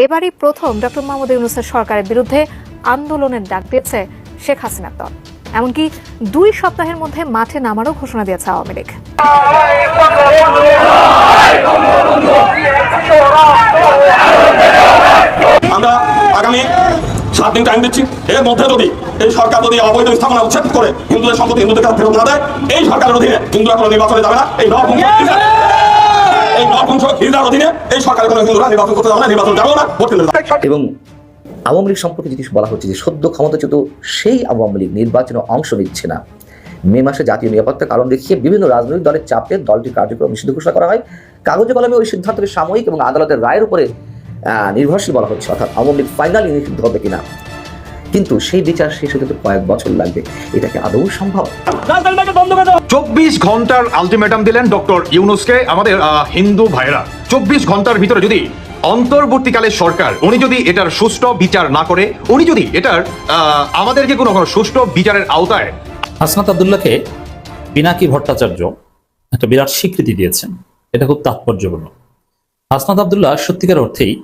এবারই প্রথম ডক্টর মোহাম্মদ ইউনুসের সরকারের বিরুদ্ধে আন্দোলনের ডাক দিয়েছে শেখ হাসিনার দল। এমনকি দুই সপ্তাহের মধ্যে মাঠে নামারও ঘোষণা দিয়েছে আওয়ামী লীগ। আমরা আগামী সাত দিন টাইম দিচ্ছি। এর মধ্যে যদি এই সরকার যদি অবৈধ স্থাপনা উচ্ছেদ করে হিন্দুদের সম্পত্তি হিন্দুদের কাছে ফেরত না দেয়, এই সরকারের অধীনে হিন্দুরা কোনো নির্বাচনে যাবে না। এই এবং আওয়ামী লীগ সম্পর্কে যদি বলা হচ্ছে যে সদ্য ক্ষমতাচ্যুত সেই আওয়ামী লীগ নির্বাচনে অংশ নিচ্ছে না, মে মাসে জাতীয় নিরাপত্তার কারণ দেখিয়ে বিভিন্ন রাজনৈতিক দলের চাপে দলটির কার্যক্রম নিষিদ্ধ ঘোষণা করা হয়। কাগজে কলমে ওই সিদ্ধান্তকে সাময়িক এবং আদালতের রায়ের উপরে নির্ভরশীল বলা হচ্ছে, অর্থাৎ আওয়ামী লীগ ফাইনালি নিষিদ্ধ হবে কিনা। কিন্তু সেই বিচার শেষ হতে কয়েক বছর লাগবে। এটাকে আদৌ সম্ভব? চব্বিশ ঘণ্টার আলটিমেটাম দিলেন ডক্টর ইউনুসকে আমাদের আহ, হিন্দু ভাইরা চব্বিশ ঘণ্টার ভিতরে যদি অন্তর্বর্তীকালে সরকার উনি যদি এটার সুষ্ঠু বিচার না করে উনি যদি এটার আহ, আমাদেরকে কোনো কোনো সুষ্ঠু বিচারের আওতায় হাসনাত আবদুল্লাহকে পিনাকি ভট্টাচার্য একটা বিরাট স্বীকৃতি দিয়েছেন। এটা খুব তাৎপর্যপূর্ণ। হাসনাত আবদুল্লাহ সত্যিকার অর্থেই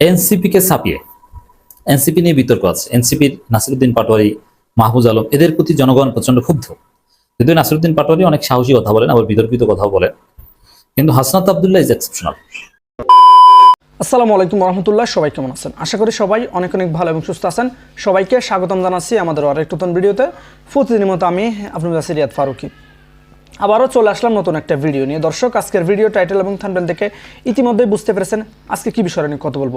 এনসিপিকে ছাপিয়ে এনসিপি নিয়ে বিতর্ক আছে। এনসিপির নাসিরুদ্দিন পাটোয়ারি, মাহফুজ আলম, এদের প্রতি জনগণ প্রচণ্ড ক্ষুব্ধ। যদিও নাসিরুদ্দিন পাটোয়ারি অনেক সাহসী কথা বলেন, আবার বিতর্কিত কথাও বলেন। কিন্তু হাসনাত আবদুল্লাহ ইজ এক্সেপশনাল আসসালামু আলাইকুম রহমতুল্লাহ, সবাই কেমন আছেন? আশা করি সবাই অনেক অনেক ভালো এবং সুস্থ আছেন। সবাইকে স্বাগতম জানাচ্ছি আমাদের আরেক নতুন ভিডিওতে। প্রতিদিনের মতো আমি আপনার কাছে রিয়াদ ফারুকি। আবারও চলে আসলাম নতুন একটা ভিডিও নিয়ে। দর্শক, আজকের ভিডিও টাইটেল এবং থানবেল দেখে ইতিমধ্যেই বুঝতে পেরেছেন আজকে কি বিষয় নিয়ে কথা বলব।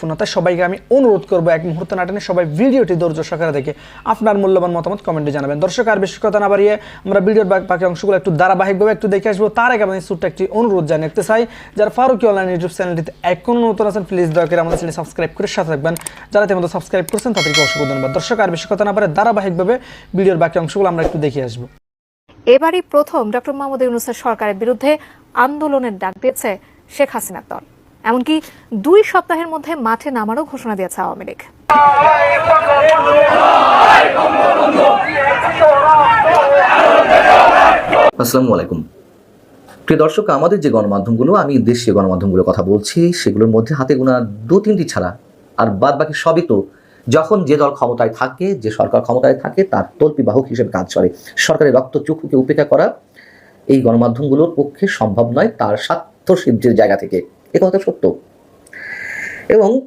তাই সবাইকে আমি অনুরোধ করব এক মুহূর্ত না টেনে সবাই ভিডিওটি ধৈর্য সহকারে দেখে আপনার মূল্যবান মতামত কমেন্টে জানাবেন। দর্শক, আর বেশি কথা না বাড়িয়ে আমরা ভিডিওর বাকি অংশগুলো একটু ধারাবাহিকভাবে একটু দেখে আসব। তার আগে আমি ছোট্ট একটি অনুরোধ জানিয়ে রাখতে চাই, যারা ফারুকি অনলাইন ইউটিউব চ্যানেলটিতে এখনও নতুন আছেন প্লিজ দয়া করে আমাদের চ্যানেল সাবস্ক্রাইব করে সাথে থাকবেন। যারা তেমন সাবস্ক্রাইব করছেন, তাদেরকে অসংখ্য ধন্যবাদ। দর্শক, আর বেশি কথা না পারে ধারাবাহিকভাবে ভিডিওর বাকি অংশগুলো আমরা একটু দেখে আসব। এবারই প্রথম ডক্টর মোহাম্মদ ইউনুসের সরকারের বিরুদ্ধে আন্দোলনের ডাক দিয়েছে শেখ হাসিনার দল। এমনকি দুই সপ্তাহের মধ্যে মাঠে নামারও ঘোষণা দিয়েছে আওয়ামী লীগ। আসসালামু আলাইকুম। প্রিয় দর্শক, আমাদের যে গণমাধ্যমগুলো, আমি দেশীয় গণমাধ্যমগুলোর কথা বলছি, সেগুলোর মধ্যে হাতে গোনা দু তিনটি ছাড়া আর বাদ বাকি সবই তো যখন যে দল ক্ষমতায় থাকে, যে সরকার ক্ষমতায় থাকে, তার তল্পি বাহক হিসেবে কাজ করে। সরকারের রক্ত চক্ষুকে উপেক্ষা করা এই গণমাধ্যমগুলোর পক্ষে সম্ভব নয়, তার স্বার্থ সিদ্ধির জায়গা থেকে। কথা সত্য। এবং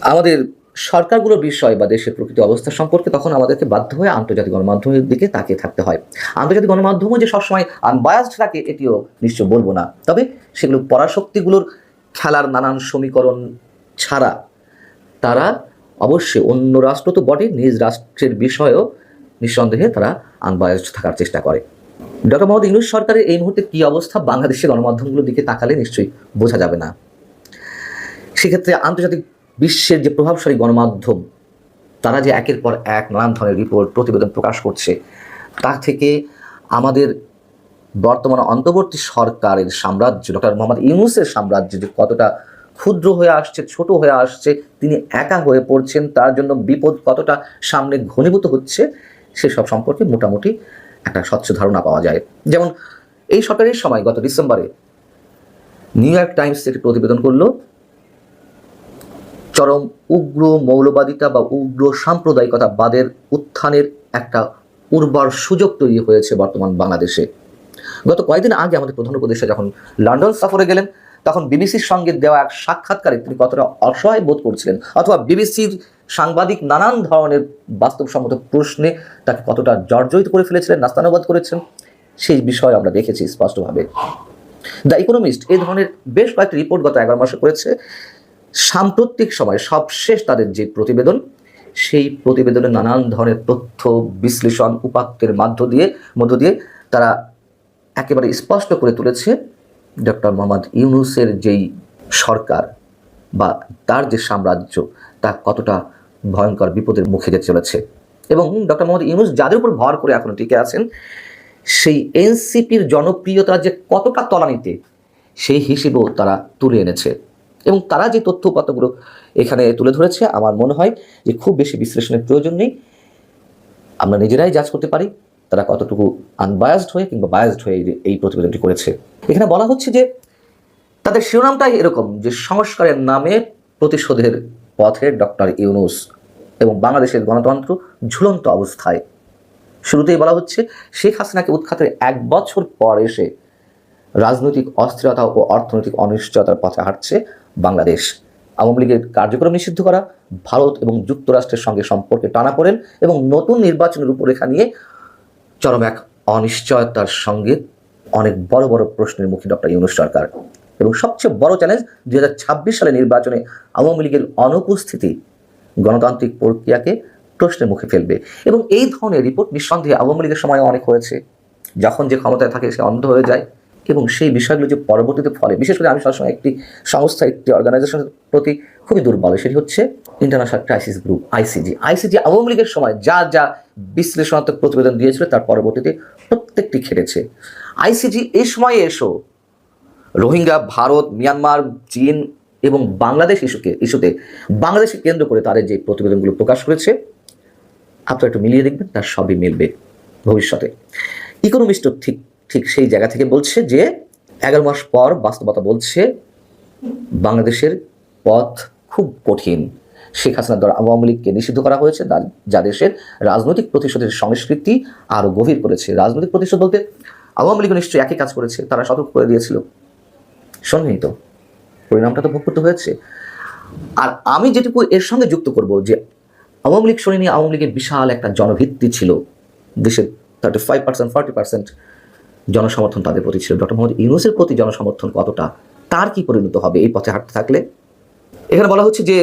আমাদের সরকারগুলোর বিষয় বা দেশের প্রকৃত অবস্থা সম্পর্কে তখন আমাদেরকে বাধ্য হয়ে আন্তর্জাতিক গণমাধ্যমের দিকে তাকিয়ে থাকতে হয়। আন্তর্জাতিক গণমাধ্যমও যে সবসময় আনবায়াসড থাকে, এটিও নিশ্চয় বলব না। তবে সেগুলো পরাশক্তিগুলোর খেলার নানান সমীকরণ ছাড়া তারা অবশ্যই অন্য রাষ্ট্র তো বটে নিজ রাষ্ট্রের বিষয়েও নিঃসন্দেহে তারা আনবায়াসড থাকার চেষ্টা করে। ডক্টর মোহাম্মদ ইউনুস সরকারের এই মুহূর্তে কী অবস্থা? বাংলাদেশের গণমাধ্যমগুলোর দিকে তাকালে নিশ্চয়ই বোঝা যাবে না। সেক্ষেত্রে আন্তর্জাতিক বিশ্বের যে প্রভাবশালী গণমাধ্যম, তারা যে একের পর এক নানান ধরনের রিপোর্ট, প্রতিবেদন প্রকাশ করছে, তা থেকে আমাদের বর্তমান অন্তর্বর্তী সরকারের সাম্রাজ্য, ডক্টর মোহাম্মদ ইউনুসের সাম্রাজ্য যে কতটা ক্ষুদ্র হয়ে আসছে, ছোট হয়ে আসছে, তিনি একা হয়ে পড়ছেন, তার জন্য বিপদ কতটা সামনে ঘনীভূত হচ্ছে, সেসব সম্পর্কে মোটামুটি একটা স্বচ্ছ ধারণা পাওয়া যায়। যেমন এই সরকারের সময় গত ডিসেম্বরে নিউ ইয়র্ক টাইমস একটি প্রতিবেদন করল, চরম উগ্র মৌলবাদিতা বা উগ্র সাম্প্রদায়িকতা বাদের উত্থানের একটা উর্বর সুযোগ তৈরি হয়েছে বর্তমান বাংলাদেশে। গত কয়েকদিন আগে আমাদের প্রধান উপদেষ্টা যখন লন্ডন সফরে গেলেন, তখন বিবিসির সঙ্গে দেওয়া এক সাক্ষাৎকারে তিনি কতটা অসহায় বোধ করছিলেন, অথবা বিবিসির সাংবাদিক নানান ধরনের বাস্তবসম্মত প্রশ্নে তাকে কতটা জর্জরিত করে ফেলেছিলেন, নাস্তানুবাদ করেছেন, সেই বিষয় আমরা দেখেছি স্পষ্টভাবে। দ্য ইকোনমিস্ট এই ধরনের বেশ কয়েকটি রিপোর্ট গত এগারো মাসে করেছে। সাম্প্রতিক সময় সবশেষ তাদের যে প্রতিবেদন, সেই প্রতিবেদনে নানান ধরনের তথ্য, বিশ্লেষণ, উপাত্তের মাধ্য দিয়ে, মধ্য দিয়ে তারা একেবারে স্পষ্ট করে তুলেছে ডক্টর মোহাম্মদ ইউনুসের যেই সরকার বা তার যে সাম্রাজ্য, তা কতটা ভয়ঙ্কর বিপদের মুখে যেতে চলেছে। এবং ডক্টর মোহাম্মদ ইউনুস যাদের উপর ভর করে এখনও টিকে আছেন, সেই এনসিপির জনপ্রিয়তা যে কতটা তলানিতে, সেই হিসেবেও তারা তুলে এনেছে। এবং তারা যে তথ্য উপাত্তগুলো এখানে তুলে ধরেছে, আমার মনে হয় যে খুব বেশি বিশ্লেষণের প্রয়োজন নেই। আমরা নিজেরাই জাজ করতে পারি, তারা কতটুকু আনবায়াসড হয়ে কিংবা বায়াসড হয়ে এই প্রতিবেদনটি করেছে। এখানে বলা হচ্ছে যে, তাদের শিরোনামটাই এরকম যে সংস্কারের নামে প্রতিশোধের পথে ডক্টর ইউনুস এবং বাংলাদেশের গণতন্ত্র ঝুলন্ত অবস্থায়। শুরুতেই বলা হচ্ছে, শেখ হাসিনাকে উৎখাতের এক বছর পর এসে রাজনৈতিক অস্থিরতা ও অর্থনৈতিক অনিশ্চয়তার পথে হাঁটছে বাংলাদেশ। আওয়ামী লীগের কার্যক্রম নিষিদ্ধ করা, ভারত এবং যুক্তরাষ্ট্রের সঙ্গে সম্পর্কে টানাপোড়েন এবং নতুন নির্বাচনের রূপরেখা নিয়ে চরম এক অনিশ্চয়তার সঙ্গে অনেক বড় বড় প্রশ্নের মুখে ডক্টর ইউনুস সরকার। এবং সবচেয়ে বড় চ্যালেঞ্জ দুই হাজার ছাব্বিশ সালে নির্বাচনে আওয়ামী লীগের অনুপস্থিতি গণতান্ত্রিক প্রক্রিয়াকে প্রশ্নের মুখে ফেলবে। এবং এই ধরনের রিপোর্ট নিঃসন্দেহে আওয়ামী লীগের সময় অনেক হয়েছে। যখন যে ক্ষমতায় থাকে সে অন্ধ হয়ে যায় এবং সেই বিষয়গুলো যে পরবর্তীতে ফলে, বিশেষ করে আমি সবসময় একটি সংস্থা, একটি অর্গানাইজেশনের প্রতি খুবই দুর্বল, সেটি হচ্ছে international crisis group ICG ICG Awami লীগের সময় যা যা বিশ্লেষণাত্মক প্রতিবেদন দিয়েছিল, তার পরবর্তীতে প্রত্যেকটি খেটেছে আইসিজি এই সময়ে এসো রোহিঙ্গা, ভারত, মিয়ানমার, চীন এবং বাংলাদেশ ইস্যুকে, ইস্যুতে বাংলাদেশকে কেন্দ্র করে তাদের যে প্রতিবেদনগুলো প্রকাশ করেছে, আপনারা একটু মিলিয়ে দেখবেন, তার সবই মিলবে ভবিষ্যতে। ইকোনমিস্টও ঠিক ঠিক সেই জায়গা থেকে বলছে যে, এগারো মাস পর বাস্তবতা বলছে, বাংলাদেশের পথ খুব কঠিন। শেখ হাসিনার দ্বারা আওয়ামী লীগকে নিষিদ্ধ করা হয়েছে, যা- দেশের রাজনৈতিক প্রতিশোধের সংস্কৃতি আরও গভীর করেছে। রাজনৈতিক প্রতিশোধ বলতে, আওয়ামী লীগ নিশ্চয়ই একই কাজ করেছে, তারা সতর্ক করে দিয়েছিল। শোনেনি তো পরিণামটা তো ভোগ করতে হয়েছে। আর আমি যেটুকু এর সঙ্গে যুক্ত করব যে, আওয়ামী লীগ শোনেনি আওয়ামী লীগের বিশাল একটা জনভিত্তি ছিল। দেশের thirty five percent forty percent জনসমর্থন তাদের প্রতি ছিল। ডক্টর মোহাম্মদ ইউনুসের প্রতি জনসমর্থন কতটা, তার কি পরিণত হবে এই পথে হাঁটতে থাকলে? এখানে বলা হচ্ছে যে,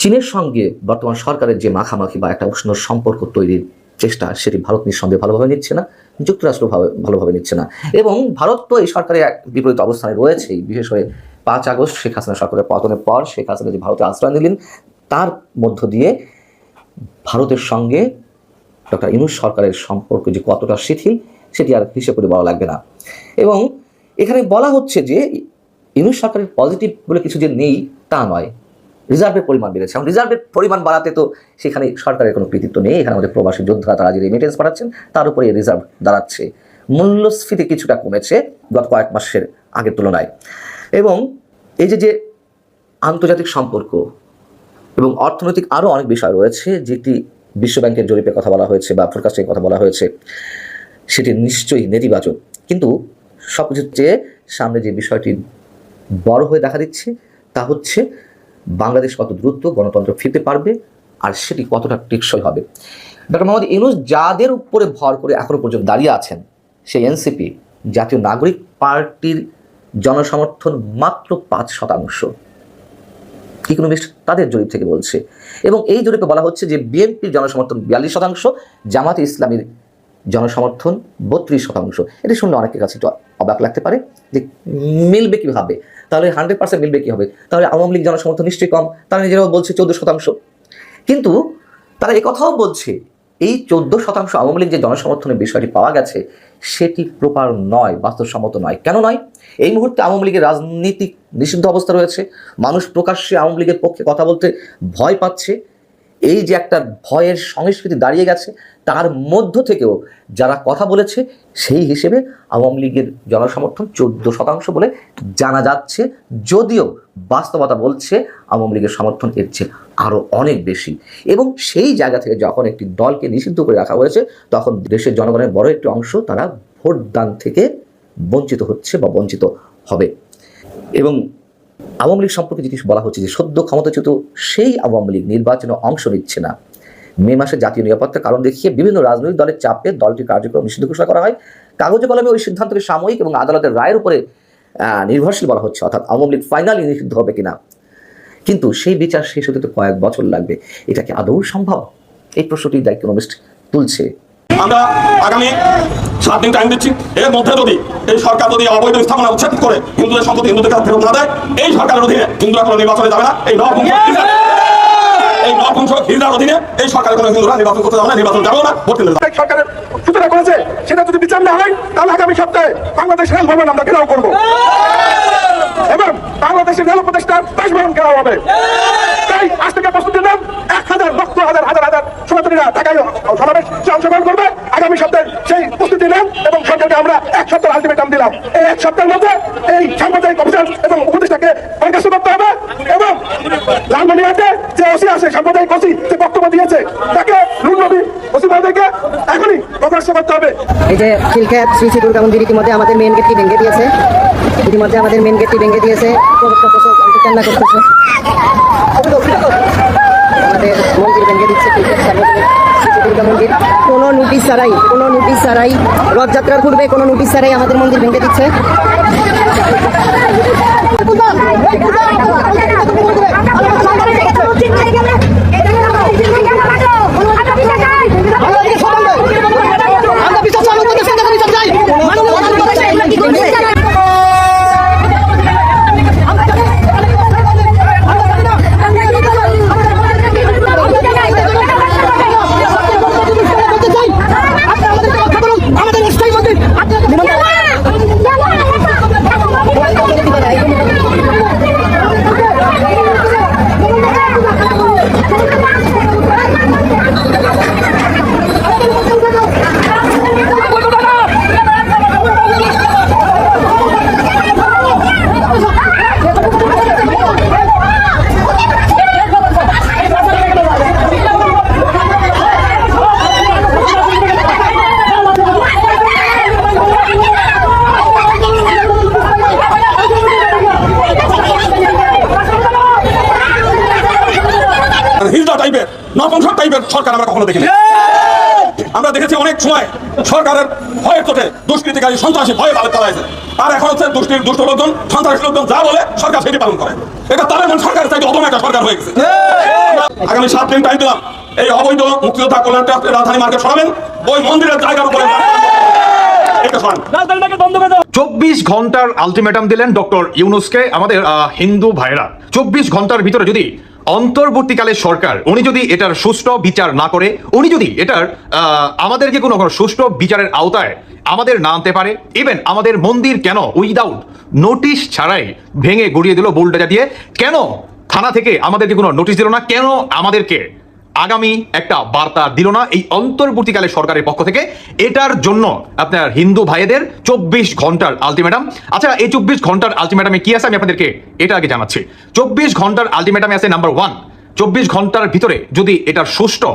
চীনের সঙ্গে বর্তমান সরকারের যে মাখামাখি বা একটা উষ্ণ সম্পর্ক তৈরির চেষ্টা, সেটি ভারত নিঃসন্দেহে ভালোভাবে নিচ্ছে না। যুক্তরাষ্ট্র ভাবে- ভালোভাবে নিচ্ছে না। এবং ভারত তো এই সরকারের এক বিপরীত অবস্থানে রয়েছেই, বিশেষ করে পাঁচ আগস্ট শেখ হাসিনা সরকারের পতনের পর শেখ হাসিনা যে ভারতে আশ্রয় নিলেন, তার মধ্য দিয়ে ভারতের সঙ্গে ডক্টর ইনুস সরকারের সম্পর্ক যে কতটা শিথিল, সেটি আর হিসেব করে বলা লাগবে না। এবং এখানে বলা হচ্ছে যে, ইনুস সরকারের পজিটিভ বলে কিছু যে নেই, তা নয়। রিজার্ভের পরিমাণ বেড়েছে। এবং রিজার্ভের পরিমাণ বাড়াতে তো সেখানে সরকারের কোনো কৃতিত্ব নেই। এখানে আমাদের প্রবাসী যোদ্ধারা, তারা যে রেমিটেন্স পাঠাচ্ছেন, তার উপরে রিজার্ভ দাঁড়াচ্ছে। মূল্যস্ফীতি কিছুটা কমেছে গত কয়েক মাসের আগের তুলনায়। এবং এই যে যে আন্তর্জাতিক সম্পর্ক এবং অর্থনৈতিক আরও অনেক বিষয় রয়েছে, যেটি বিশ্বব্যাংকের জরিপের কথা বলা হয়েছে বা ফোরকাস্টের কথা বলা হয়েছে, সেটি নিশ্চয়ই নেতিবাচক। কিন্তু সব কিছুর চেয়ে সামনে যে বিষয়টি বড় হয়ে দেখা দিচ্ছে, তা হচ্ছে বাংলাদেশ কত দ্রুত গণতন্ত্র ফিরতে পারবে আর সেটি কতটা টেকসই হবে? ডক্টর মোহাম্মদ ইউনুস যাদের উপরে ভর করে এখনও পর্যন্ত দাঁড়িয়ে আছেন, সেই এনসিপি, জাতীয় নাগরিক পার্টির জনসমর্থন মাত্র পাঁচ শতাংশ। ইকোনমিস্ট তাদের জরিপ থেকে বলছে। এবং এই জরিপে বলা হচ্ছে যে বিএনপির জনসমর্থন বিয়াল্লিশ শতাংশ, জামাতে ইসলামীর জনসমর্থন বত্রিশ শতাংশ। এটা শুনলে অনেকের কাছে একটু অবাক লাগতে পারে যে মিলবে কীভাবে? তাহলে হান্ড্রেড পার্সেন্ট মিলবে কী হবে তাহলে আওয়ামী লীগ জনসমর্থন নিশ্চয়ই কম, তারা নিজেরাও বলছে চোদ্দ শতাংশ। কিন্তু তারা কথাও বলছে, এই চোদ্দ শতাংশ আওয়ামী লীগ যে জনসমর্থনের বিষয়টি পাওয়া গেছে, সেটি প্রপার নয়, বাস্তবসম্মত নয়। কেন নয়? এই মুহূর্তে আওয়ামী লীগের রাজনীতিক নিষিদ্ধ অবস্থা রয়েছে। মানুষ প্রকাশ্যে আওয়ামী লীগের পক্ষে কথা বলতে ভয় পাচ্ছে। এই যে একটা ভয়ের সংস্কৃতি দাঁড়িয়ে গেছে, তার মধ্য থেকেও যারা কথা বলেছে, সেই হিসেবে আওয়ামী লীগের জনসমর্থন চোদ্দ শতাংশ বলে জানা যাচ্ছে। যদিও বাস্তবতা বলছে, আওয়ামী লীগের সমর্থন এর চেয়ে আরও অনেক বেশি। এবং সেই জায়গা থেকে যখন একটি দলকে নিষিদ্ধ করে রাখা হয়েছে, তখন দেশের জনগণের বড় একটি অংশ তারা ভোটদান থেকে বঞ্চিত হচ্ছে বা বঞ্চিত হবে। এবং আওয়ামী লীগ সম্পর্কে যেটি বলা হচ্ছে যে সদ্য ক্ষমতাচ্যুত সেই আওয়ামী লীগ নির্বাচনে অংশ নিচ্ছে না। মে মাসে জাতীয় নিরাপত্তার কারণ দেখিয়ে বিভিন্ন রাজনৈতিক দলের চাপে দলটির কার্যক্রম নিষিদ্ধ ঘোষণা করা হয়। কাগজে কলমে ওই সিদ্ধান্তকে সাময়িক এবং আদালতের রায়ের উপরে নির্ভরশীল বলা হচ্ছে, অর্থাৎ আওয়ামী লীগ ফাইনালি নিষিদ্ধ হবে কিনা। কিন্তু সেই বিচার শেষ হতে তো কয়েক বছর লাগবে। এটা কি আদৌ সম্ভব? এই প্রশ্নটি দায়িত্ব তুলছে আমরা আগামী সাত দিন টাইম দিচ্ছি। এর মধ্যে যদি এই সরকার যদি অবৈধ স্থাপনা উচ্ছেদ করে হিন্দুদের সম্পত্তি হিন্দুদের কাছে ফেরত না দেয়, এই সরকারের অধীনে হিন্দুরা কোনো নির্বাচনে যাবে না। এই নপুংস এই নপুংস হিজড়ার অধীনে এই সরকারের কোনো হিন্দুরা নির্বাচন করতে যাবে না, নির্বাচন যাবেও না, ভোট কেন্দ্রে যাবে। সরকারের সূচনা করেছে, সেটা যদি বিচার না হয়, তাহলে আগামী সপ্তাহে বাংলাদেশ রেল ভবন আমরা ঘেরাও করব। এবং বাংলাদেশের রেল উপদেষ্টার বাসভবন ঘেরাও হবে। তাই আজ থেকে প্রস্তুতি নেন, এক হাজার লক্ষ হাজার হাজার হাজার সনাতনীরা ঢাকায় সমাবেশ অংশগ্রহণ করবে। আগামী সপ্তাহে সেই প্রস্তুতি নেন এবং সরকারকে আমরা এক সপ্তাহ আলটিমেটাম দিলাম। এই এক সপ্তাহের মধ্যে এই সাংবাদিক অফিসার এবং উপদেষ্টাকে বরখাস্ত করতে হবে এবং লালমনিহাটে যে ওসি আছে সাংবাদিক ওসি যে বক্তব্য দিয়েছে তাকে নুন নবী ওসি মহোদয়কে এখনই করতে হবে এই যে খিলখ্যাত শ্রী শ্রী দুর্গা মন্দির ইতিমধ্যে আমাদের মেন গেটটি ভেঙে দিয়েছে ইতিমধ্যে আমাদের মেন গেটটি ভেঙে দিয়েছে কান্না করতেছে আমাদের মন্দির ভেঙে দিচ্ছে দুর্গা মন্দির কোনো নোটিশ ছাড়াই কোনো নোটিশ ছাড়াই রথযাত্রার পূর্বে কোনো নোটিশ ছাড়াই আমাদের মন্দির ভেঙে দিচ্ছে সরকারের ভয়ের চোটে দুষ্কৃতিকারী সন্ত্রাসী ভয়ে পালে চালাইছে আর এখন হচ্ছে দুষ্কৃতির দুষ্ট লোকজন সন্ত্রাসী লোকজন যা বলে সরকার সেটি পালন করে। এটা তাদের মন সরকারের চাইতে অদম একটা সরকার হয়ে গেছে। আগামী সাত দিন টাইম দিলাম। এই অবৈধ মুক্তিযোদ্ধা কল্যাণ ট্রাস্টের রাজধানী মার্কেট সরাবেন। ওই মন্দিরের জায়গার উপরে চব্বিশ ঘণ্টার আলটিমেটাম দিলেন ডক্টর ইউনুসকে আমাদের আহ, হিন্দু ভাইরা। চব্বিশ ঘণ্টার ভিতরে যদি অন্তর্বর্তীকালে সরকার, উনি যদি এটার সুষ্ঠু বিচার না করে, উনি যদি এটার আমাদেরকে কোনো সুষ্ঠু বিচারের আওতায় আমাদের না আনতে পারে ইভেন আমাদের মন্দির কেন উইদাউট নোটিশ ছাড়াই ভেঙে গড়িয়ে দিল বোল্ডাজা দিয়ে, কেন থানা থেকে আমাদেরকে কোনো নোটিশ দিল না, কেন আমাদেরকে আগামী একটা বার্তা দিল না এই অন্তর্বর্তীকালে সরকারের পক্ষ থেকে। এটার জন্য আপনার হিন্দু ভাইদের চব্বিশ ঘণ্টার আলটিমেটাম আচ্ছা এই চব্বিশ ঘণ্টার আলটিমেটামে কি আছে? আমি আপনাদেরকে এটা আগে জানাচ্ছি। চব্বিশ ঘণ্টার আলটিমেটামে আছে নাম্বার ওয়ান চব্বিশ ঘণ্টার ভিতরে যদি এটার সুষ্ঠু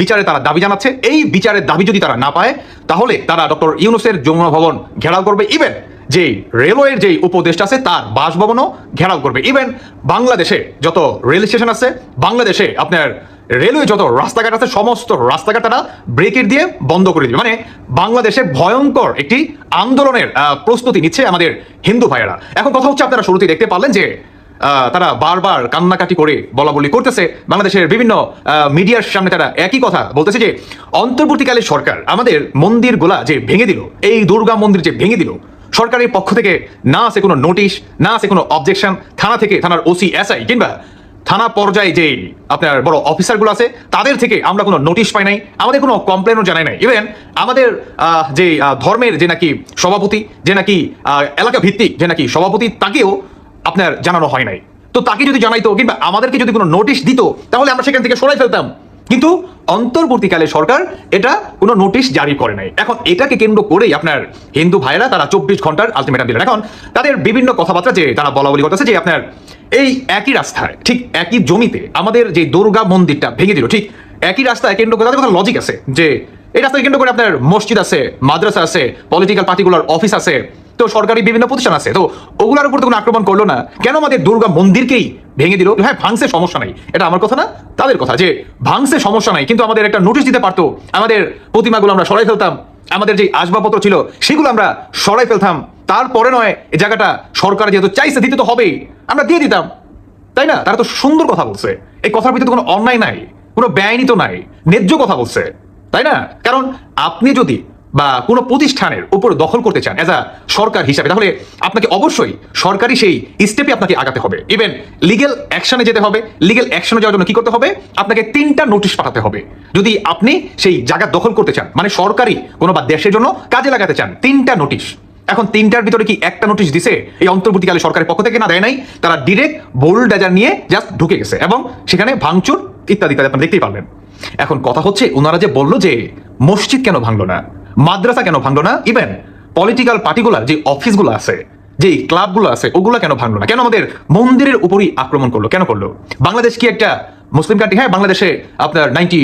বিচারে তারা দাবি জানাচ্ছে, এই বিচারের দাবি যদি তারা না পায়, তাহলে তারা ডক্টর ইউনুসের যমুনা ভবন ঘেরাও করবে। ইভেন যে রেলওয়ের যে উপদেষ্টা আছে, তার বাসভবনও ঘেরাও করবে। ইভেন বাংলাদেশে যত রেল স্টেশন আছে, বাংলাদেশে আপনার রেলওয়ে যত রাস্তাঘাট আছে, সমস্ত রাস্তাঘাট তারা ব্রেকেট দিয়ে বন্ধ করে দিবে। মানে বাংলাদেশে ভয়ঙ্কর একটি আন্দোলনের প্রস্তুতি নিচ্ছে আমাদের হিন্দু ভাইয়েরা। এখন কথা হচ্ছে, আপনারা শুরুতেই দেখতে পারলেন যে তারা বারবার কান্নাকাটি করে বলা বলি করতেছে। বাংলাদেশের বিভিন্ন মিডিয়ার সামনে তারা একই কথা বলতেছে যে, অন্তর্বর্তীকালে সরকার আমাদের মন্দিরগুলা যে ভেঙে দিল, এই দুর্গা মন্দির যে ভেঙে দিল, সরকারের পক্ষ থেকে না আছে কোনো নোটিশ, না আছে কোনো অবজেকশন, থানা থেকে, থানার ওসি এসআই কিংবা থানা পর্যায়ে যে আপনার বড় অফিসারগুলো আছে, তাদের থেকে আমরা কোনো নোটিশ পাই নাই, আমাদের কোনো কমপ্লেনও জানাই নাই। ইভেন আমাদের যে ধর্মের যে নাকি সভাপতি, যে নাকি এলাকা ভিত্তিক যে নাকি সভাপতি, তাকেও আপনার জানানো হয় নাই। তো তাকে যদি জানাইতো, কিংবা আমাদেরকে যদি কোনো নোটিশ দিত, তাহলে আমরা সেখান থেকে সরাই ফেলতাম। কিন্তু অন্তর্বর্তীকালে সরকার এটা কোনো নোটিশ জারি করে নাই। এখন এটাকে কেন্দ্র করেই আপনার হিন্দু ভাইরা তারা চব্বিশ ঘণ্টার আলটিমেটাম দিলেন এখন তাদের বিভিন্ন কথাবার্তা যে তারা বলা বলি করতেছে, যে আপনার এই একই রাস্তায় ঠিক একই জমিতে আমাদের যে দুর্গা মন্দিরটা ভেঙে দিল, ঠিক একই রাস্তায় কেন্দ্র করে তাদের কথা লজিক আছে যে এই রাস্তায় কেন্দ্র করে আপনার মসজিদ আছে, মাদ্রাসা আছে পলিটিক্যাল পার্টিকুলার অফিস আছে, তো সরকারি বিভিন্ন প্রতিষ্ঠান আছে, তো ওগুলোর উপর তো কোনো আক্রমণ করল না। কেন আমাদের দুর্গা মন্দিরকেই ভেঙে দিল? হ্যাঁ ভাঙছে সমস্যা নাই। এটা আমার কথা না, তাদের কথা যে ভাঙছে সমস্যা নাই, কিন্তু আমাদের একটা নোটিশ দিতে পারতো। আমাদের প্রতিমাগুলো আমরা সরাই ফেলতাম, আমাদের যে আসবাবপত্র ছিল, সেগুলো আমরা সরাই ফেলতাম। তারপরে নয় এই জায়গাটা সরকার যেহেতু চাইছে, দিতে তো হবেই। আমরা দিয়ে দিতাম। তাই না? তারা তো সুন্দর কথা বলছে। এই কথার ভিতরে কোনো অন্যায় নাই, কোনো ব্যয়নি তো নাই, ন্যায্য কথা বলছে। তাই না? কারণ আপনি যদি বা কোনো প্রতিষ্ঠানের উপর দখল করতে চান অ্যাজ আ সরকার হিসাবে, তাহলে আপনাকে অবশ্যই সরকারি সেই স্টেপে আপনাকে আগাতে হবে। ইভেন লিগেল অ্যাকশনে যেতে হবে লিগেল অ্যাকশনে যাওয়ার জন্য কি করতে হবে? আপনাকে তিনটা নোটিশ পাঠাতে হবে। যদি আপনি সেই জায়গা দখল করতে চান মানে সরকারি কোনো বা দেশের জন্য কাজে লাগাতে চান, তিনটা নোটিশ এখন তিনটার ভিতরে কি একটা নোটিশ দিছে? এই অন্তর্বর্তীকালে সরকারের পক্ষ থেকে না, দেয় নাই? তারা ডিরেক্ট বোল্ড ডাজার নিয়ে জাস্ট ঢুকে গেছে এবং সেখানে ভাঙচুর ইত্যাদি ইত্যাদি আপনি দেখতেই পারবেন। এখন কথা হচ্ছে, ওনারা যে বলল যে মসজিদ কেন ভাঙলো না, মাদ্রাসা কেন ভাঙলো না ইভেন পলিটিক্যাল পার্টিগুলার যে অফিসগুলো আছে যে ক্লাবগুলো আছে, ওগুলো কেন ভাঙলো না? কেন আমাদের মন্দিরের উপরই আক্রমণ করল? কেন করল? বাংলাদেশ কি একটা মুসলিম কান্ট্রি হ্যাঁ বাংলাদেশে আপনার নাইনটি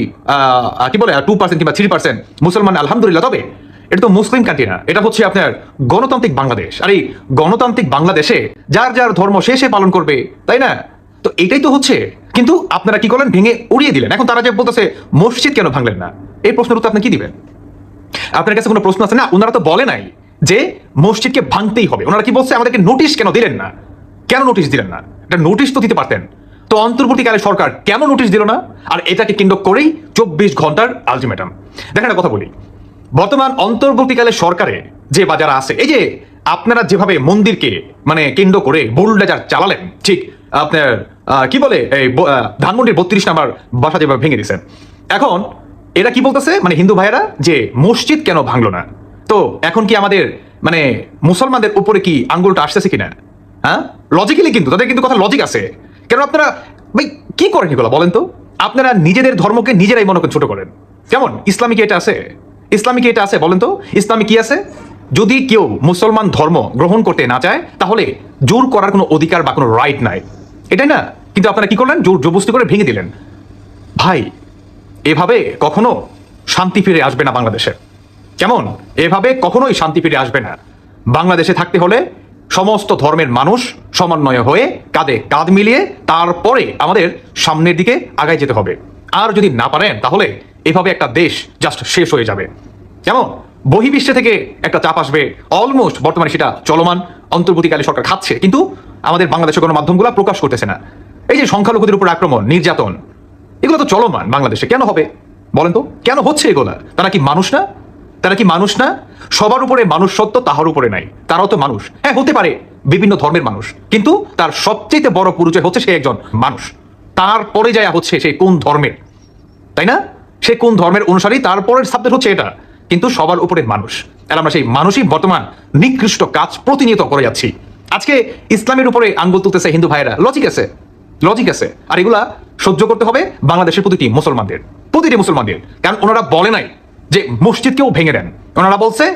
কি বলে টু পার্সেন্ট কিংবা থ্রি পার্সেন্ট মুসলমান, আলহামদুলিল্লাহ, তবে এটা তো মুসলিম কান্ট্রি না। এটা হচ্ছে আপনার গণতান্ত্রিক বাংলাদেশ। আর এই গণতান্ত্রিক বাংলাদেশে যার যার ধর্ম সে সে পালন করবে, তাই না? তো এটাই তো হচ্ছে। কিন্তু আপনারা কি করলেন? ভেঙে উড়িয়ে দিলেন। এখন তারা যে বলতেছে, মসজিদ কেন ভাঙলেন না? এই প্রশ্নের উত্তর আপনি কি দিবেন? আপনার কাছে কোনো প্রশ্ন আছে না? ওনারা তো বলে নাই যে মসজিদকে ভাঙতেই হবে। ওনারা কি বলছে, আমাদেরকে নোটিশ কেন দিলেন না? কেন নোটিশ দিলেন না? এটা নোটিশ তো দিতে পারতেন। তো অন্তর্বর্তীকালে সরকার কেন নোটিশ দিল না? আর এটাকে কেন্দ্র করেই চব্বিশ ঘণ্টার আলটিমেটাম দেখেন একটা কথা বলি। বর্তমান অন্তর্বর্তীকালে সরকারে যে বাজার আছে, এই যে আপনারা যেভাবে মন্দিরকে মানে কেন্দ্র করে বুলডাজার চালালেন, ঠিক, আপনার কি বলে, এই ধানমন্ডির বত্রিশ নাম্বার বাসা যেভাবে ভেঙে দিয়েছেন। এখন এরা কি বলতেছে মানে হিন্দু ভাইয়েরা, যে মসজিদ কেন ভাঙলো না? তো এখন কি আমাদের মানে মুসলমানদের উপরে কি আঙ্গুলটা আসতেছে কিনা? হ্যাঁ? লজিক্যালি কিন্তু, তাদের কিন্তু কথা লজিক আছে। কেন আপনারা, ভাই, কি করেন এগুলো বলেন তো? আপনারা নিজেদের ধর্মকে নিজেরাই মনে করেন ছোট করেন। কেমন? ইসলামিক এটা আছে? ইসলামিক এটা আছে বলেন তো? ইসলামিক কি আছে? যদি কেউ মুসলমান ধর্ম গ্রহণ করতে না চায়, তাহলে জোর করার কোনো অধিকার বা কোনো রাইট নাই। এটাই না? কিন্তু আপনারা কি করলেন? জোর জবস্তি করে ভেঙে দিলেন। ভাই, এভাবে কখনো শান্তি ফিরে আসবে না বাংলাদেশে। কেমন? এভাবে কখনোই শান্তি ফিরে আসবে না। বাংলাদেশে থাকতে হলে সমস্ত ধর্মের মানুষ সমন্বয় হয়ে কাঁধে কাঁধ মিলিয়ে তারপরে আমাদের সামনের দিকে আগায় যেতে হবে। আর যদি না পারেন, তাহলে এভাবে একটা দেশ জাস্ট শেষ হয়ে যাবে। কেমন? বহির্বিশ্বে থেকে একটা চাপ আসবে। অলমোস্ট বর্তমানে সেটা চলমান। অন্তর্বর্তীকালে সরকার খাচ্ছে, কিন্তু আমাদের বাংলাদেশের গণমাধ্যমগুলো প্রকাশ করতেছে না। এই যে সংখ্যালঘুদের উপর আক্রমণ, নির্যাতন, এগুলো তো চলমান বাংলাদেশে। কেন হবে? বলেন তো, কেন হচ্ছে এগুলা? তারা কি মানুষ না? তারা কি মানুষ না? সবার উপরে মানুষ সত্য, তাহার উপরে নাই। তারাও তো মানুষ। হ্যাঁ হতে পারে, বিভিন্ন ধর্মের মানুষ। কিন্তু তার সবচেয়ে বড় পরিচয় হচ্ছে সে একজন মানুষ। তারপরে যায় হচ্ছে সেই কোন ধর্মের? তাই না? সে কোন ধর্মের অনুসারী তারপরের সাবজেক্ট হচ্ছে এটা। কিন্তু সবার উপরে মানুষ। আর আমরা সেই মানুষই বর্তমান নিকৃষ্ট কাজ প্রতিনিয়ত করে যাচ্ছি। আজকে ইসলামের উপরে আঙ্গুল তুলতেছে হিন্দু ভাইয়েরা। লজিক আছে। লজিক আছে। আর এগুলা সহ্য করতে হবে বাংলাদেশের প্রতিটি মুসলমানদের। প্রতিটি মুসলমানদের। কারণ ওনারা বলে নাই যে মসজিদকেও ভেঙে দেন। ওনারা বলছে,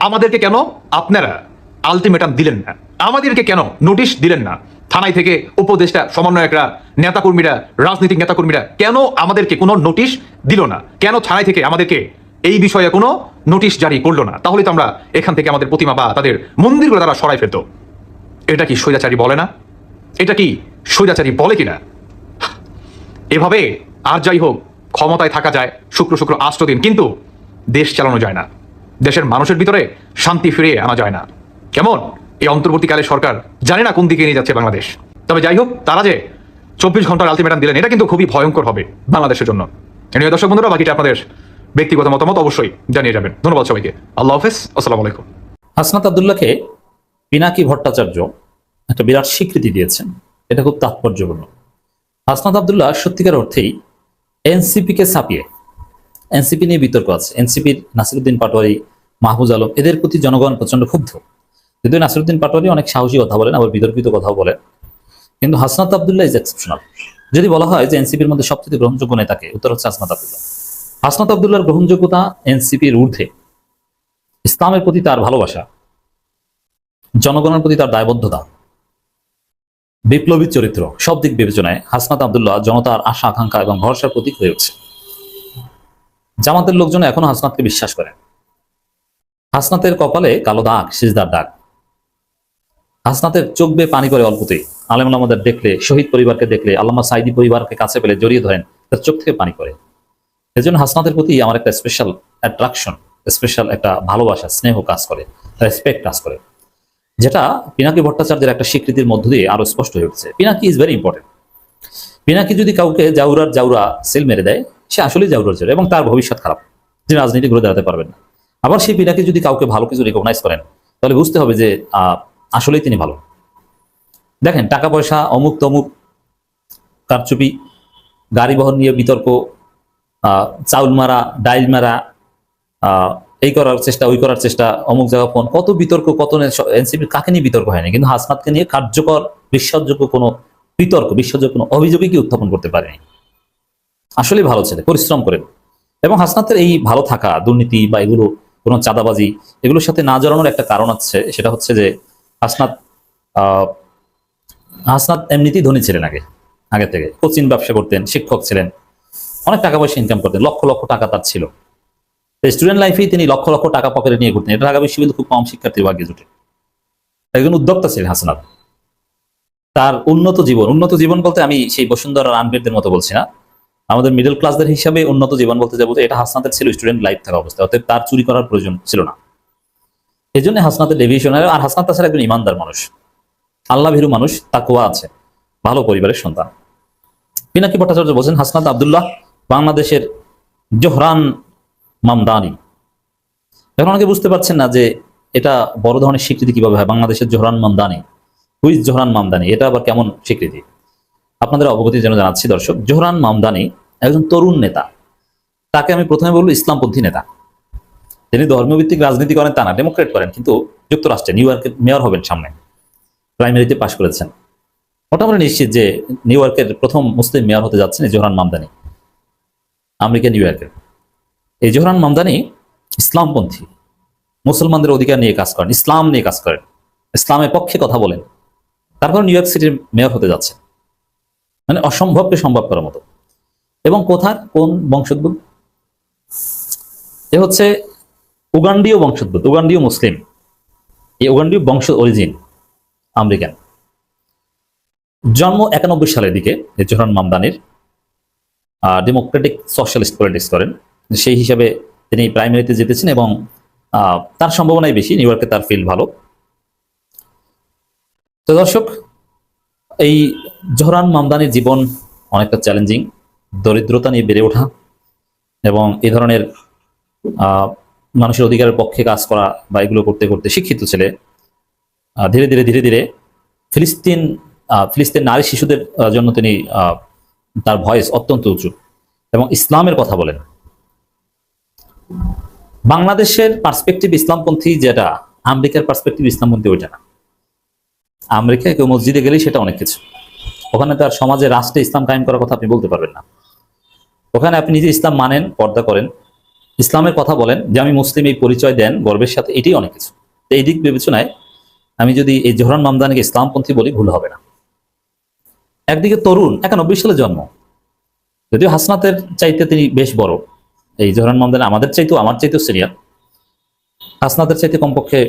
আমাদেরকে কেন আপনারা আলটিমেটাম দিলেন না? আমাদেরকে কেন নোটিশ দিলেন না? থানায় থেকে উপদেষ্টা, সমন্বয়করা, নেতাকর্মীরা, রাজনৈতিক নেতাকর্মীরা, কেন আমাদেরকে কোনো নোটিশ দিল না? কেন থানায় থেকে আমাদেরকে এই বিষয়ে কোনো নোটিশ জারি করল না? তাহলে তো আমরা এখান থেকে আমাদের প্রতিমা বা তাদের মন্দিরগুলো তারা সরাই ফেলতো। এটা কি স্বৈরাচারী বলে না? এটা কি স্বৈরাচারী বলে কিনা? এভাবে আর যাই হোক, ক্ষমতায় থাকা যায়, শুক্র শুক্র আষ্ট দিন, কিন্তু দেশ চালানো যায় না। দেশের মানুষের ভিতরে শান্তি ফিরিয়ে আনা যায় না। কেমন? এই অন্তর্বর্তীকালে সরকার জানে না কোন দিকে নিয়ে যাচ্ছে বাংলাদেশ। তবে যাই হোক, তারা যে চব্বিশ ঘণ্টার আলটিমেটাম দিলেন, এটা কিন্তু খুবই ভয়ঙ্কর হবে বাংলাদেশের জন্য। এনিয়ে দর্শক বন্ধুরা, বাকিটা আপনাদের ব্যক্তিগত মতামত অবশ্যই জানিয়ে যাবেন। ধন্যবাদ সবাইকে। আল্লাহ হাফেজ, আসসালামু আলাইকুম। হাসনাত আবদুল্লাহকে পিনাকি ভট্টাচার্য একটা বিরাট স্বীকৃতি দিয়েছেন। এটা খুব তাৎপর্যপূর্ণ। হাসনাত আবদুল্লাহ সত্যিকার অর্থেই এনসিপিকে ছাপিয়ে, এনসিপি নিয়ে বিতর্ক আছে। এনসিপির নাসিরুদ্দিন পাটোয়ারি, মাহফুজ আলম, এদের প্রতি জনগণ প্রচণ্ড ক্ষুব্ধ। যদিও নাসিরুদ্দিন পাটোয়ারি অনেক সাহসী কথা বলেন, আবার বিতর্কিত কথাও বলেন। কিন্তু হাসনাত আবদুল্লাহ ইজ এক্সেপশনাল যদি বলা হয় যে এনসিপির মধ্যে সবচেয়ে গ্রহণযোগ্য নেতাকে, উত্তর হচ্ছে হাসনাত আবদুল্লাহ। হাসনাত আবদুল্লাহর গ্রহণযোগ্যতা এনসিপির ঊর্ধ্বে। ইসলামের প্রতি তার ভালোবাসা, জনগণের প্রতি তার দায়বদ্ধতা, বিপ্লবী চরিত্র, সব দিক বিবেচনায় হাসনাত আবদুল্লাহ জনতার আশা, আকাঙ্ক্ষা এবং ভরসার প্রতীক হয়ে উঠছে। জামাতের লোকজন এখনও হাসনাতকে বিশ্বাস করে। হাসনাতের কপালে কালো দাগ, সিজদার দাগ। হাসনাতের চোখ বেয়ে পানি করে অল্পতেই আলেম আমাদের দেখলে, শহীদ পরিবারকে দেখলে, আল্লামা সাইদি পরিবারকে কাছে পেলে জড়িয়ে ধরেন, তার চোখ থেকে পানি করে এজন্য হাসনাতের প্রতি আমার একটা স্পেশাল অ্যাট্রাকশন স্পেশাল একটা ভালোবাসা, স্নেহ কাজ করে রেসপেক্ট কাজ করে, যেটা পিনাকি ভট্টাচার্যের একটা স্বীকৃতির মধ্য দিয়ে আরও স্পষ্ট হয়ে উঠছে। Pinaki is very important Pinaki যদি কাউকে জাউরার জাউরা সেল মেরে দেয়, সে আসলেই জাউরার জাউরা এবং তার ভবিষ্যৎ খারাপ। তিনি রাজনীতি ঘুরে দাঁড়াতে পারবেন না। আবার সেই পিনাকি যদি কাউকে ভালো কিছু রেকগনাইজ করেন, তাহলে বুঝতে হবে যে আসলেই তিনি ভালো। দেখেন টাকা পয়সা অমুক তমুক কারচুপি গাড়ি বহন নিয়ে বিতর্ক চাউল মারা ডাইল মারা এই করার চেষ্টা, ওই করার চেষ্টা, অমুক জায়গা ফোন, কত বিতর্ক, কত এনসিপি কাকে নিয়ে বিতর্ক হয়নি? কিন্তু হাসনাতকে নিয়ে কার্যকর বিশ্বাসযোগ্য কোনো বিতর্ক বিশ্বাসযোগ্য কোনো অভিযোগই কি উত্থাপন করতে পারেনি? আসলে ভালো ছেলে, পরিশ্রম করেন এবং হাসনাতের এই ভালো থাকা, দুর্নীতি বা এগুলো কোনো চাঁদাবাজি, এগুলোর সাথে না জড়ানোর একটা কারণ আছে সেটা হচ্ছে যে হাসনাত হাসনাত এমনিতেই ধনী ছিলেন আগে আগে থেকে। কোচিং ব্যবসা করতেন, শিক্ষক ছিলেন। অনেক টাকা পয়সা ইনকাম করতেন, লক্ষ লক্ষ টাকা তার ছিল। স্টুডেন্ট লাইফেই তিনি লক্ষ লক্ষ টাকা পকেটে নিয়ে ঘুরতেন। এটা ঢাকা বিশ্ববিদ্যালয় খুব কম শিক্ষার্থীর ভাগ্যে জুটে। একজন উদ্যোক্তা ছিলেন হাসনাত। তার উন্নত জীবন উন্নত জীবন বলতে আমি সেই বসুন্ধরা রানবীরদের মতো বলছি না। আমাদের মিডল ক্লাসদের হিসাবে উন্নত জীবন বলতে যাব, এটা হাসনাতের ছিল স্টুডেন্ট লাইফ থাকা অবস্থা অর্থাৎ তার চুরি করার প্রয়োজন ছিল না। এই জন্য হাসনাতের ডেভিয়েশন আর হাসনাত তাছাড়া একজন ইমানদার মানুষ। আল্লাহ ভীরু মানুষ, তাকুয়া আছে, ভালো পরিবারের সন্তান। পিনাকি ভট্টাচার্য বলছেন, হাসনাত আবদুল্লাহ বাংলাদেশের জোহরান মামদানি। এখন অনেকে বুঝতে পারছেন না যে এটা বড় ধরনের স্বীকৃতি কীভাবে হয়। বাংলাদেশের জোহরান মামদানি হুইজ জোহরান মামদানি, এটা আবার কেমন স্বীকৃতি? আপনাদের অবগতি যেন জানাচ্ছি দর্শক, জোহরান মামদানি একজন তরুণ নেতা। তাকে আমি প্রথমে বলব ইসলামপন্থী নেতা। তিনি ধর্মভিত্তিক রাজনীতি করেন তা না ডেমোক্রেট করেন, কিন্তু যুক্তরাষ্ট্রে নিউ ইয়র্কের মেয়র হবেন সামনে। প্রাইমারিতে পাশ করেছেন। মোটামুটি নিশ্চিত যে নিউ ইয়র্কের প্রথম মুসলিম মেয়র হতে যাচ্ছেন জোহরান মামদানি, আমেরিকা নিউ ইয়র্কের এই জোহরান মামদানি ইসলামপন্থী, মুসলমানদের অধিকার নিয়ে কাজ করেন, ইসলাম নিয়ে কাজ করেন, ইসলামের পক্ষে কথা বলেন। তারপর নিউ ইয়র্ক সিটির মেয়র হতে যাচ্ছে মানে অসম্ভবকে সম্ভব করার মতো। এবং কোথার? কোন বংশোদ্ভূত? এ হচ্ছে উগান্ডীয় বংশোদ্ভূত, উগান্ডীয় মুসলিম। এই উগান্ডীয় বংশ অরিজিন আমেরিকান। জন্ম একানব্বই সালের দিকে জোহরান মামদানির ডেমোক্রেটিক সোশ্যালিস্ট পলিটিক্স করেন। সেই হিসাবে তিনি প্রাইমারিতে জিতেছেন এবং তার সম্ভাবনাই বেশি নিউ ইয়র্কে তার ফিল্ড ভালো। তো দর্শক, এই জোহরান মামদানির জীবন অনেকটা চ্যালেঞ্জিং দরিদ্রতা নিয়ে বেড়ে ওঠা এবং এ ধরনের মানুষের অধিকারের পক্ষে কাজ করা বা এগুলো করতে করতে শিক্ষিত ছেলে ধীরে ধীরে ধীরে ধীরে ফিলিস্তিন ফিলিস্তিন নারী শিশুদের জন্য তিনি তার ভয়েস অত্যন্ত উঁচু এবং ইসলামের কথা বলেন। বাংলাদেশের পার্সপেক্টিভ ইসলামপন্থী যেটা, আমেরিকার পার্সপেক্টিভ ইসলামপন্থী ওইটা না। আমেরিকায় কেউ মসজিদে গেলেই সেটা অনেক কিছু। ওখানে তার সমাজে রাষ্ট্রে ইসলাম কায়েম করার কথা আপনি বলতে পারবেন না। ওখানে আপনি নিজে ইসলাম মানেন, পর্দা করেন ইসলামের কথা বলেন যে আমি মুসলিম এই পরিচয় দেন, গর্বের সাথে এটাই অনেক কিছু। এই দিক বিবেচনায় আমি যদি এই জোহরান মামদানিকে ইসলামপন্থী বলি, ভুল হবে না। একদিকে তরুণ, একানব্বই সালে জন্ম। যদিও হাসনাতের চাইতে তিনি বেশ বড়। এই জোহরান মামদানি আমাদের চাইতেও, আমার চাইতেও সিনিয়র। হাসনাতের চাইতে কমপক্ষে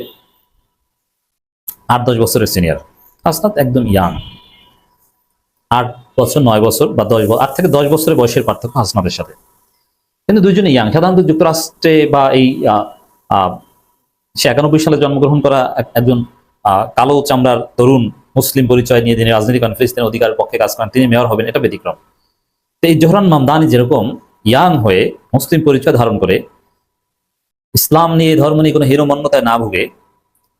আট, দশ বছরের সিনিয়র। হাসনাত একদম ইয়াং। আট বছর, নয় বছর বা দশ বছর আট থেকে দশ বছরের বয়সের পার্থক্য হাসনাতের সাথে। কিন্তু দুইজনে ইয়াং। সাধারণত যুক্তরাষ্ট্রে বা এই সে একানব্বই সালে জন্মগ্রহণ করা একজন কালো চামড়ার তরুণ মুসলিম পরিচয় নিয়ে যিনি রাজনীতি করেন, ফিলিস্তিনের অধিকারের পক্ষে কাজ করেন, তিনি মেয়র হবেন, এটা ব্যতিক্রম। তো এই জোহরান মামদানি যেরকম ইয়াং হয়ে মুসলিম পরিচয় ধারণ করে, ইসলাম নিয়ে ধর্ম নিয়ে কোনো হিরোমন্যতায় না ভুগে,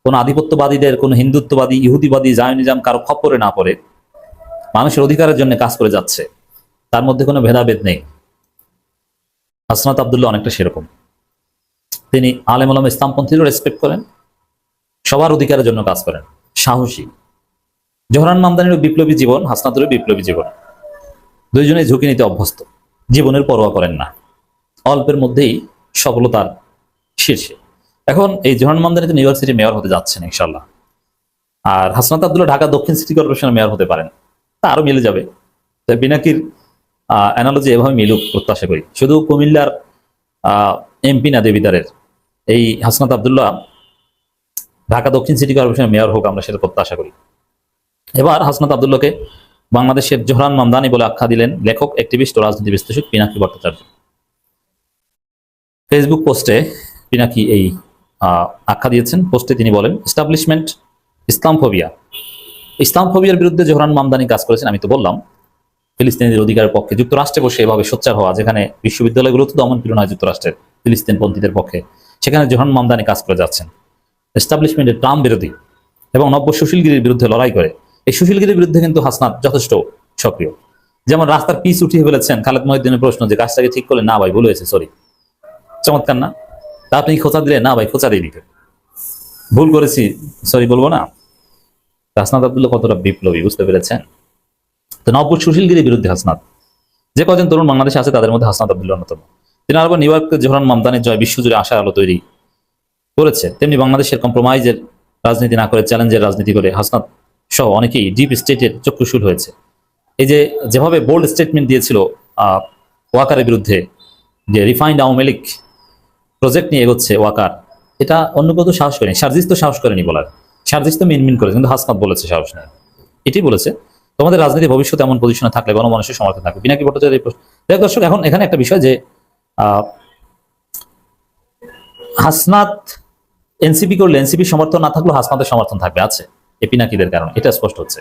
কোনো আধিপত্যবাদীদের, কোনো হিন্দুত্ববাদী, ইহুদিবাদী জায়নিজাম কারও খপ্পরে না পড়ে, মানুষের অধিকারের জন্য কাজ করে যাচ্ছে, তার মধ্যে কোনো ভেদাভেদ নেই। হাসনাত আবদুল্লাহ অনেকটা সেরকম। তিনি আলেম আলম ইসলামপন্থীরও রেসপেক্ট করেন, সবার অধিকারের জন্য কাজ করেন, সাহসী। জোহরান মামদানিরও বিপ্লবী জীবন, হাসনাতেরও বিপ্লবী জীবন। দুইজনেই ঝুঁকি নিতে অভ্যস্ত, জীবনের পরোয়া করেন না। অল্পের মধ্যেই সফলতার শীর্ষে। এখন এই জোহরান মামদানি তো নিউ ইয়র্ক সিটি মেয়র হতে যাচ্ছেন ইনশাল্লাহ আর হাসনাত আবদুল্লাহ ঢাকা দক্ষিণ সিটি কর্পোরেশনের মেয়র হতে পারেন। তা আরও মিলে যাবে। তো বিনাকির অ্যানালজি এভাবে মিলুক প্রত্যাশা করি। শুধু কুমিল্লার এমপি না দেবিদারের এই হাসনাত আবদুল্লাহ, ঢাকা দক্ষিণ সিটি কর্পোরেশনের মেয়র হোক আমরা সেটা প্রত্যাশা করি। এবার হাসনাত আবদুল্লাহকে বাংলাদেশের জোহরান মামদানি বলে আখ্যা দিলেন লেখক অ্যাক্টিভিস্ট ও রাজনীতি বিশ্লেষক পিনাকি ভট্টাচার্য। ফেসবুক পোস্টে পিনাকি এই আখ্যা দিয়েছেন। পোস্টে তিনি বলেন এস্টাবলিশমেন্ট ইসলামফোবিয়া ইসলামফোবিয়ার বিরুদ্ধে জোহরান মামদানি কাজ করেছেন, আমি তো বললাম ফিলিস্তিনিদের অধিকারের পক্ষে। যুক্তরাষ্ট্রে বসে এভাবে সোচ্চার হওয়া, যেখানে বিশ্ববিদ্যালয়গুলো তো দমন পীড়ন হয় যুক্তরাষ্ট্রের ফিলিস্তিনপন্থীদের পক্ষে, সেখানে জোহান মামদানি কাজ করে যাচ্ছেন। এস্টাবলিশমেন্টের ট্রাম্প বিরোধী এবং নব্য সুশীলগিরির বিরুদ্ধে লড়াই করে। এই সুশীলগিরির বিরুদ্ধে কিন্তু হাসনাত যথেষ্ট সক্রিয়। যেমন রাস্তার পিচ উঠিয়ে ফেলেছেন খালেদ মহিদ্দিনের প্রশ্ন যে, কাজটাকে ঠিক করলে না ভাই, ভুল হয়েছে সরি চমৎকার না? তা আপনি খোঁচা দিলে না ভাই, খোঁচা দিয়ে দিতে ভুল করেছি সরি বলব না? হাসনাত আব্দুল্লাহ কতটা বিপ্লবী, বুঝতে পেরেছেন? তো নব্য সুশীলগিরির বিরুদ্ধে হাসনাত। যে কজন তরুণ বাংলাদেশে আছে তাদের মধ্যে হাসনাত আব্দুল্লাহ অন্যতম তিনি আরও নিউ ইয়র্কের জোহরান মামদানের জয় বিশ্বজুড়ে আশার আলো তৈরি করেছে। তেমনি বাংলাদেশের কম্প্রোমাইজের রাজনীতি না করে চ্যালেঞ্জের রাজনীতি করে হাসনাত সহ অনেকেই ডিপ স্টেটের চক্ষুশূল হয়েছে। এই যে যেভাবে বোল্ড স্টেটমেন্ট দিয়েছিল ওয়াকারের বিরুদ্ধে যে রিফাইন্ড আওয়ামী লীগ প্রজেক্ট নিয়ে এগোচ্ছে ওয়াকার, এটা অন্য কেউ তো সাহস করেনি। সার্জিস তো সাহস করেনি বলার। সার্জিস তো মিনমিন করেছে, কিন্তু হাসনাত বলেছে সাহস নেই। এটি বলেছে তোমাদের রাজনীতি ভবিষ্যতে এমন পজিশনে থাকলে গণমানুষের সমর্থন থাকবে। বিনাকি ভট্টাচার্য, দেখ দর্শক, এখন এখানে একটা বিষয় যে হাসনাত এনসিপি করলে এনসিপি সমর্থন না থাকলেও হাসনাতের সমর্থন থাকবে, আছে। এ পিনাকিদের কারণে, এটা স্পষ্ট হচ্ছে।